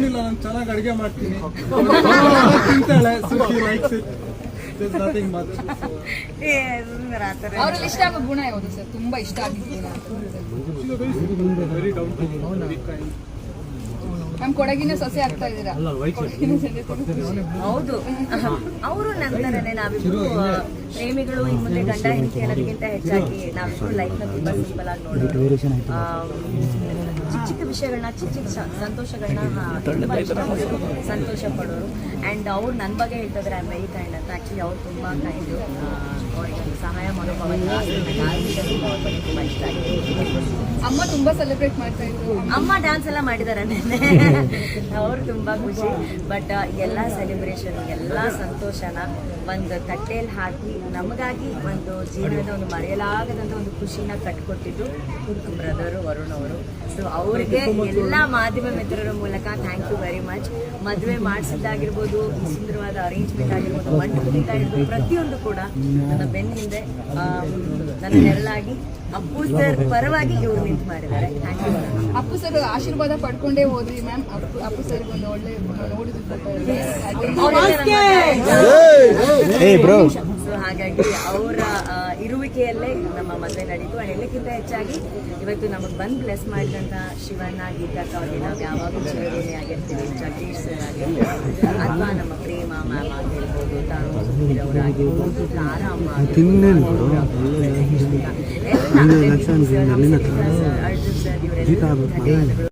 ಏನಿಲ್ಲ ನಾನು ಚೆನ್ನಾಗಿ ಅಡಿಗೆ ಮಾಡ್ತೀನಿ. ತಿಂತಾಳೆ ಸುಖಿ ಲೈಕ್ಸ್ ಇಟ್ ನಥಿಂಗ್ ಮಚ್ ಏ, ಸುಮ್ನಿರು ಆ ಇಷ್ಟ ಆಗೋ ಗುಣ ಯಾವುದು ಸರ್? ತುಂಬಾ ಇಷ್ಟ ಆಗಿದ್ದೀರ? ವೆರಿ ಡೌನ್ ಟು ವೆರಿ ಕೊಡಗಿನ ಸೊಸೆ ಆಗ್ತಾ ಇದ್ದೀರಾ ಹೌದು. ಅವರು ನಂತರನೇ ನಾವಿಬ್ರು ಪ್ರೇಮಿಗಳು ಈ ಮುಂದೆ ಗಂಡ ಹೆಂಡತಿ ಅನ್ನೋದಕ್ಕಿಂತ ಹೆಚ್ಚಾಗಿ ನಾವಿಬ್ರು ಲೈಫ್ ತುಂಬಾ ಸಿಂಪಲ್ ಆಗಿ ನೋಡೋದು. ಚಿಕ್ಕ ಚಿಕ್ಕ ವಿಷಯಗಳನ್ನ ಚಿಕ್ಕ ಚಿಕ್ಕ ಸಂತೋಷಗಳನ್ನ ತುಂಬಾ ಇಷ್ಟಪಡೋರು ಸಂತೋಷ ಪಡೋರು. ಆ್ಯಂಡ್ ಅವ್ರು ನನ್ನ ಬಗ್ಗೆ ಹೇಳ್ತಿದ್ರೆ ಐ ವೆರಿ ಕೈಂಡ್ ಅಂತ ಆ್ಯಕ್ಚುಲಿ ಅವ್ರು ತುಂಬ ಕೈಂಡು ಅವರಿಗೆ ಸಹಾಯ ಮನೋಭಾವ ಅವ್ರ ತುಂಬ ಇಷ್ಟ ಆಗಿದೆ ಅಮ್ಮ ತುಂಬಾ ಸೆಲೆಬ್ರೇಟ್ ಮಾಡ್ತಾ ಇದ್ರು. ಅಮ್ಮ ಡ್ಯಾನ್ಸ್ ಎಲ್ಲ ಮಾಡಿದ್ದಾರೆ ನೆನ್ನೆ. ಅವ್ರು ತುಂಬಾ ಖುಷಿ. ಬಟ್ ಎಲ್ಲ ಸೆಲೆಬ್ರೇಷನ್ ಎಲ್ಲ ಸಂತೋಷನ ಒಂದು ತಟ್ಟೆಯಲ್ಲಿ ಹಾಕಿ ನಮಗಾಗಿ ಒಂದು ಜೀವನದ ಒಂದು ಮರೆಯಲಾಗದಂತ ಒಂದು ಖುಷಿನ ಕಟ್ಕೊಟ್ಟಿದ್ದು ಬ್ರದರು ವರುಣ್ ಅವರು. ಸೊ ಅವ್ರಿಗೆ ಎಲ್ಲ ಮಾಧ್ಯಮ ಮಿತ್ರರ ಮೂಲಕ ಥ್ಯಾಂಕ್ ಯು ವೆರಿ ಮಚ್ ಮದುವೆ ಮಾಡಿಸಿದ್ದಾಗಿರ್ಬೋದು ಈ ಸುಂದರವಾದ ಅರೇಂಜ್ಮೆಂಟ್ ಆಗಿರ್ಬೋದು ಮಂಟಪದಿಂದ ಹಿಡಿದು ಪ್ರತಿಯೊಂದು ಕೂಡ ನನ್ನ ಬೆನ್ನ ಹಿಂದೆ ನನ್ನ ನೆರಳಾಗಿ ಅಪ್ಪು ಸರ್ ಪರವಾಗಿ ಇವ್ರು ನಿಂತು ಮಾಡಿದ್ದಾರೆ. ಥ್ಯಾಂಕ್ ಯು ಅಪ್ಪು ಸರ್ ಆಶೀರ್ವಾದ ಪಡ್ಕೊಂಡೇ ಹೋದ್ರಿ ಮ್ಯಾಮ್ ಅಪ್ಪು ಅಪ್ಪು ಸರ್ ಒಂದು ಒಳ್ಳೆ ನೋಡಿದ್ರು ಹಾಗಾಗಿ ಅವರ ಇರುವಿಕೆಯಲ್ಲೇ ನಮ್ಮ ಮದುವೆ ನಡೀತು. and ಎಲ್ಲಕ್ಕಿಂತ ಹೆಚ್ಚಾಗಿ ಇವತ್ತು ನಮಗೆ ಬಂದು ಬ್ಲೆಸ್ ಮಾಡಿದಂಥ ಶಿವಣ್ಣ ಗೀತಕ್ಕ ಅವ್ರಿಗೆ ನಾವು ಯಾವಾಗಲೂ ಚಿರಋಣಿ ಆಗಿರ್ತೀವಿ ಜಗದೀಶ್ ಸರ್ ಆಗಿರ್ಬೋದು ಅಥವಾ ನಮ್ಮ ಪ್ರೇಮ ಮ್ಯಾಮ್ ಆಗಿರ್ಬೋದು ತಾನು ಸುಧೀರ್ ಅವರಾಗಿರ್ಬೋದು ತಾರಾ ಎಲ್ಲ ಅರ್ಜುನ್ ಸರ್ ಇವರೆಲ್ಲ